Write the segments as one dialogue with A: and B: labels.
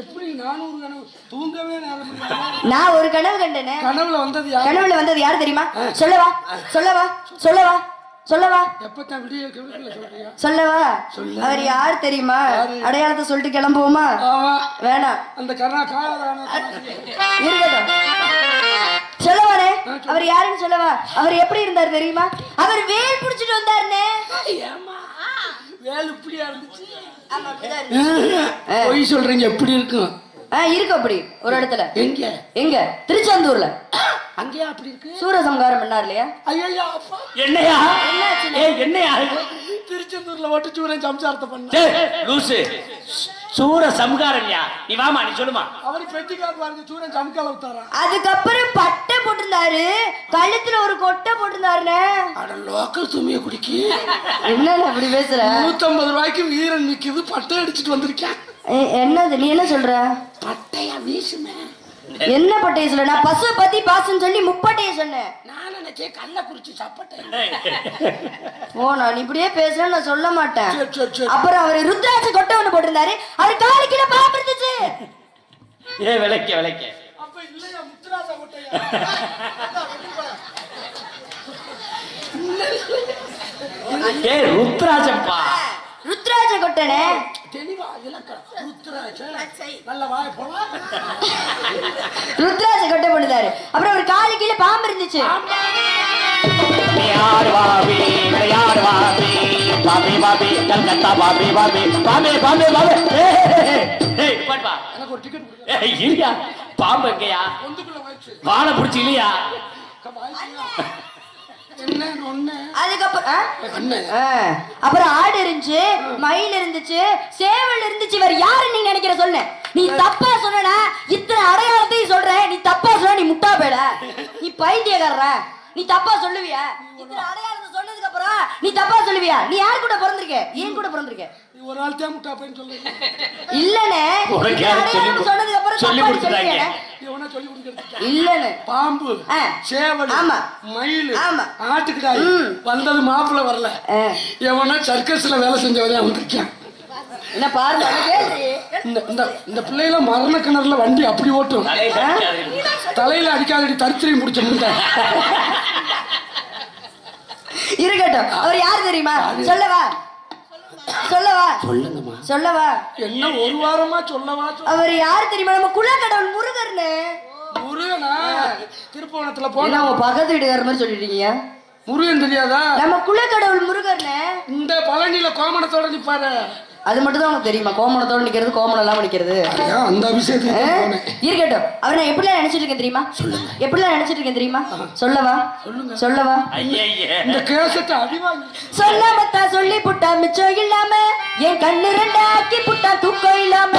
A: எப்படி நானூறு கனவு? தூங்கவே
B: நான் ஒரு கனவு கண்டேனே.
A: கனவுல வந்தது யார்?
B: கனவுல வந்தது யாரு தெரியுமா? சொல்லவா? சொல்லவா? சொல்லவா? சொல்லவா?
A: விடிய சொல்றியா?
B: சொல்லவா? அவர் யார் தெரியுமா? அடையாளத்தை சொல்லிட்டு கிளம்புவோமா? வேணாம்.
A: அந்த கர்ணா காலான
B: இருக்கட்டும். சொல்லவானே? அவர் யாருன்னு சொல்லவா? அவர் எப்படி இருந்தார் தெரியுமா? அவர் வேல் புடிச்சிட்டு வந்தாருனே.
A: வேலை இப்படியா இருந்துச்சு. பொய் சொல்றீங்க எப்படி இருக்கும்
B: இருக்கு அப்படி ஒரு இடத்துல.
A: எங்க?
B: எங்க? திருச்செந்தூர்ல.
A: அங்கேயா அப்படி இருக்கு?
B: சூரசம்காரம் பண்ணார் இல்லையா?
A: ஐயா அப்பா.
C: என்னையா? ஏய் என்னையா?
A: திருச்செந்தூர்ல ஒட்டுச்சூரன் சம்சாரத்தை பண்ண.
C: டேய், லூசு. சூர சம்காரன்யா நீ வாமா நீ சொல்லுமா
A: அவரு பெட்டிக்கார் பாருங்க சூரன் சமக்கால விட்டாரா
B: அதுக்கப்புறம் பட்டை போட்டிருந்தாரு. கழுத்துல ஒரு கொட்டை போட்டிருந்தாருனே
A: அட லோக்கல் துணியை குடிக்கி.
B: என்ன அப்படி பேசுற?
A: நூத்தம்பது ரூபாய்க்கு வீரன் நிக்குது பட்டை அடிச்சிட்டு வந்திருக்கேன்
B: என்னது நீ என்ன சொல்ற?
A: பட்டையா வீசுமே.
B: என்ன பட்டைய சொல்ல நான் பசு பத்தி பாசுன்னு சொல்லி முப்பட்டைய சொன்னேன்.
A: நான் நினைச்சேன் கல்ல குறிச்சி சப்பட்டை
B: ஓ நான் இப்படியே பேசுறேன்னு நான் சொல்ல மாட்டேன். அப்புறம் அவர் ருத்ராட்ச கொட்டை ஒண்ணு போட்டிருந்தாரு. அவர் காலு கீழே பாம்பு இருந்துச்சு.
C: ஏ விளக்க விளக்க.
A: அப்ப இல்லையா முத்துராசா கொட்டையா
C: ஏ ருத்ராஜப்பா
B: ருத்ராட்ச கொட்டனே
A: தெளிவா இலக்கணம் ருத்ராஜ. நல்ல வாய போலாம்
B: ருத்ராட்ச கொட்டை போட்டுதாரு அப்புறம் அவர் காலு கீழே பாம்பு இருந்துச்சு.
C: யார் வாபி? யார் வாபி? பாபி பாபி கல்கத்தா பாபி பாபி பாபி பாபி பாபி
A: எனக்கு ஒரு டிக்கெட்
C: இல்லையா? பாம்பு எங்கயா? வாழை பிடிச்சி இல்லையா?
B: அதுக்கப்புறம். அப்புறம் ஆடு இருந்துச்சு மயில் இருந்துச்சு சேவல் இருந்துச்சு இவர் யாரு நீ நினைக்கிற சொன்ன நீ தப்பா சொன்னா இத்தனை அடையாளத்தையும் சொல்ற நீ தப்பா சொன்ன நீ முட்டா போயிட. நீ பைத்தியக்காரற நீ தப்பா சொல்லுவியா? இத்தனை அடையாளத்தை சொன்னதுக்கு அப்புறம் நீ தப்பா சொல்லுவியா? நீ யார் கூட பிறந்திருக்க? ஏன் கூட
A: நீ ஒரு ஆள் தான் முட்டா பையன் சொல்லுங்க
B: இல்லனே
C: உனக்கு
B: இத்தனை
C: யாரு சொல்லி
B: சொன்னதுக்கு அப்புறம்
C: சொல்லி
B: தப்பா
C: கொடுத்துட்டாங்க?
A: சொல்லி கொடுக்கறது
B: இல்லனே.
A: பாம்பு
B: ஆ.
A: சேவல்
B: ஆமா.
A: மயில்
B: ஆமா.
A: ஆட்டுக்கிடாய்
B: ம்.
A: வந்தது மாப்பிள்ள வரல.
B: ஆ.
A: எவனா சர்க்கஸ்ல வேலை செஞ்சவனே வந்திருக்கான்.
B: என்ன பாருங்க
A: இந்த இந்த இந்த பிள்ளைல மரண கிணறுல வண்டி அப்படி ஓட்டும்.
C: தலையில அடிக்காதீங்க.
A: தலையில அடிக்காதடி தரித்திரி முடிச்ச முட்டை
B: இருக்கட்டும். அவர் யார் தெரியுமா? சொல்லவா? சொல்லவா?
A: சொல்லுங்கம்மா.
B: சொல்லவா?
A: என்ன ஒரு வாரமா சொல்லவா சொல்ல
B: அவர் யார் தெரியுமா? நம்ம குலக்கடவுள் முருகர்னு.
A: முருகனா? திருப்பவனத்துல போனா
B: உங்க பக்கத்து வீட்டுக்கார மாதிரி சொல்லிட்டீங்க.
A: முருகன் தெரியாதா?
B: நம்ம குலக்கடவுள் முருகர்னு.
A: இந்த பழனியில கோமணத்தோட நிப்பாரு.
B: அது மட்டும் தான் உனக்கு தெரியுமா? கோமணத்தோட நிக்கிறது கோமணம் எல்லாம் நிக்கிறது.
A: அந்த போனேன்.
B: இருக்கட்டும். அவர் நான் எப்படிலாம் நினைச்சிட்டு இருக்கேன் தெரியுமா? எப்படிலாம் நினைச்சிட்டு இருக்கேன் தெரியுமா? சொல்லவா? சொல்லவா.
A: இந்த கேசத்தை அடிவாங்கி.
B: சொல்லாமத்தா சொல்லி புட்டா மிச்சம் இல்லாம என் கண்ணு ரெண்டு ஆக்கி புட்டா தூக்கம் இல்லாம.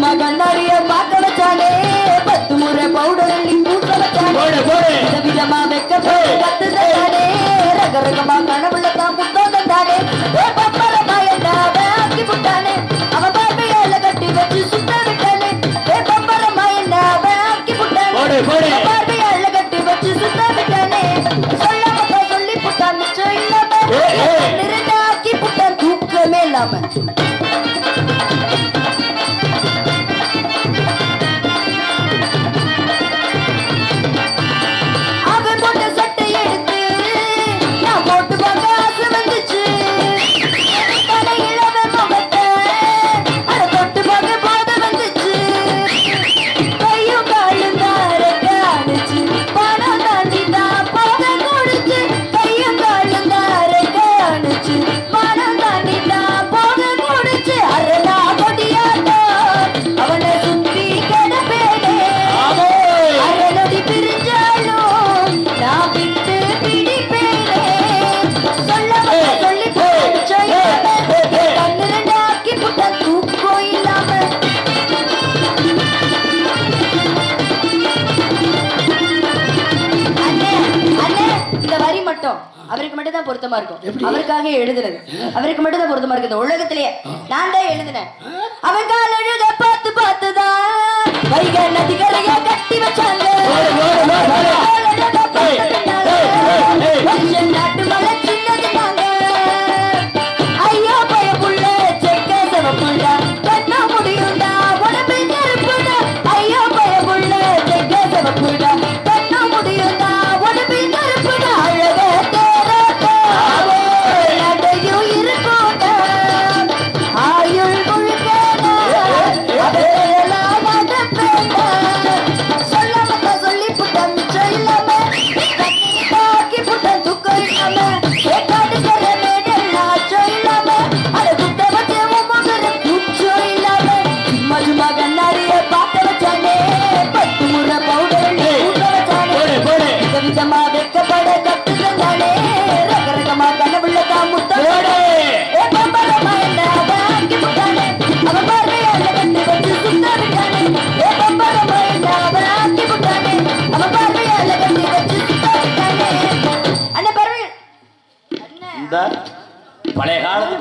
B: சும்மா கண்ணாடிய பார்க்க வச்சாலே பத்து முறை பவுடர் அள்ளி பூக்க
C: போடு.
B: விதவிதமா வெக்கப்பட்டு கத்து தந்தானே? ரக ரகமா பொருத்தமா இருக்கும். அவருக்காக எழுதுனது. அவருக்கு மட்டும்தான் பொருத்தமா இருக்கு உலகத்திலேயே நான் தான் எழுதினேன். அவருக்காக எழுத பார்த்து பார்த்துதான். வைகை நதிகரையே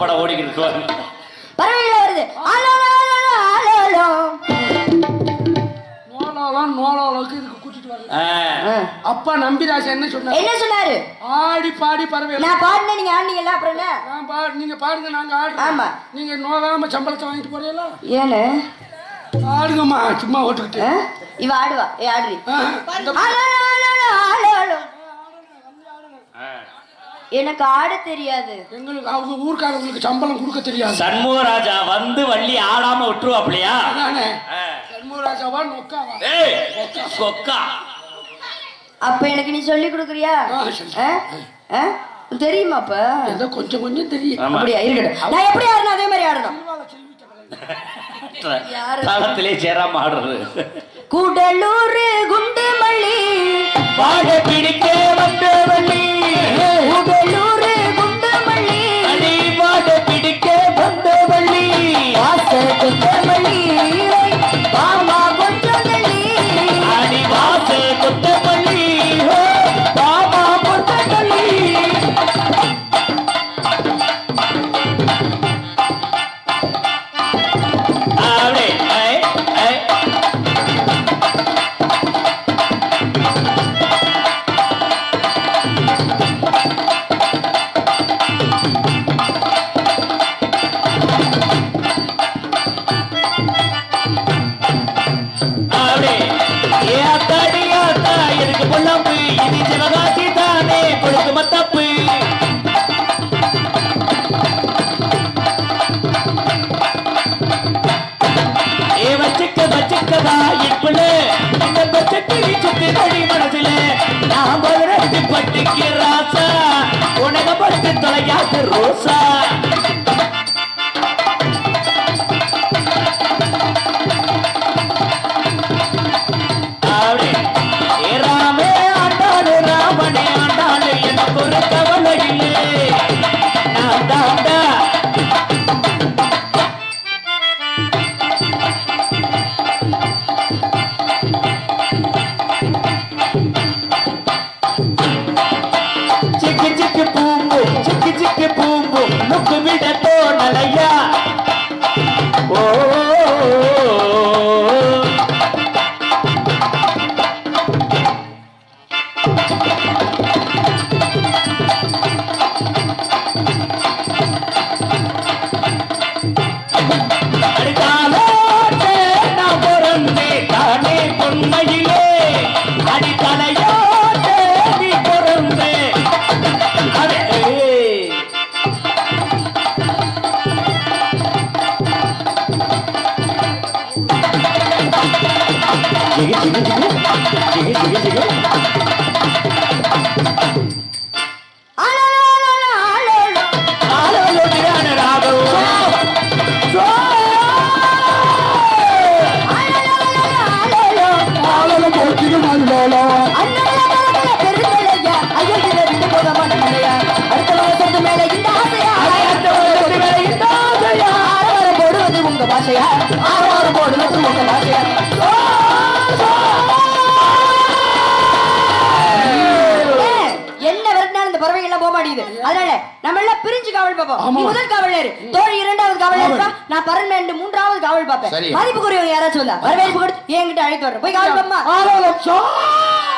C: படம் ஓடிக்கிட்டு
B: பறவையில வருது.
A: நோலாலாம் கூட்டிட்டு
C: வர்றது.
A: அப்பா நம்பிராஜ் என்ன சொன்னாரு?
B: என்ன சொன்னாரு?
A: ஆடி பாடி பறவை
B: நான் பாடின ஆடினீங்கல்ல அப்புறம் என்ன?
A: பாடு நீங்க பாடுங்க நாங்க ஆடுறோம். நீங்க நோலாம சம்பளத்தை வாங்கிட்டு போறீங்களா?
B: ஏலே
A: ஆடுங்கம்மா சும்மா ஓட்டுக்கிட்டு.
B: இவ ஆடுவா. ஏ ஆடுறி எனக்கு ஆட தெரியாது.
A: எங்களுக்கு அவங்க ஊர்க்காரங்களுக்கு சம்பளம் கொடுக்க தெரியாது.
C: சண்முகராஜா வந்து வள்ளி ஆடாம விட்டுருவாப்லையா
A: அதானே? சண்முகராஜாவா நொக்காவா?
C: ஏய்
B: அப்ப எனக்கு நீ சொல்லி. கொடுக்குறியா தெரியுமா அப்ப?
A: ஏதோ கொஞ்சம் கொஞ்சம் தெரியும்.
B: அப்படியா இருக்கட்டும் நான் எப்படி ஆடணும் அதே மாதிரி ஆடணும்.
C: தளத்திலே சேராம ஆடுறது.
B: குடலூர் குண்டு மல்லி.
C: பாட பிடிக்க வந்தவள்ளி. அடிக்கிறாச்சா உனக்கு படுத்து தொலைக்காத்து ரோசா.
B: ஆசையா
C: ஆறு
B: ஆறு போடுறது உங்க ஆசையா மாறியுது அதனால நம்ம எல்லாம் பிரிஞ்சு காவல் பார்ப்போம். முதல் காவல் ஏறு. தோழி இரண்டாவது காவல் இருப்பா நான் பரண்மேண்டு மூன்றாவது காவல் பார்ப்பேன். மதிப்புக்குரியவங்க யாராச்சும் வந்தா வரவேற்பு கொடுத்து என்கிட்ட அழைத்து வர்றேன் போய் காவல்
A: சாய்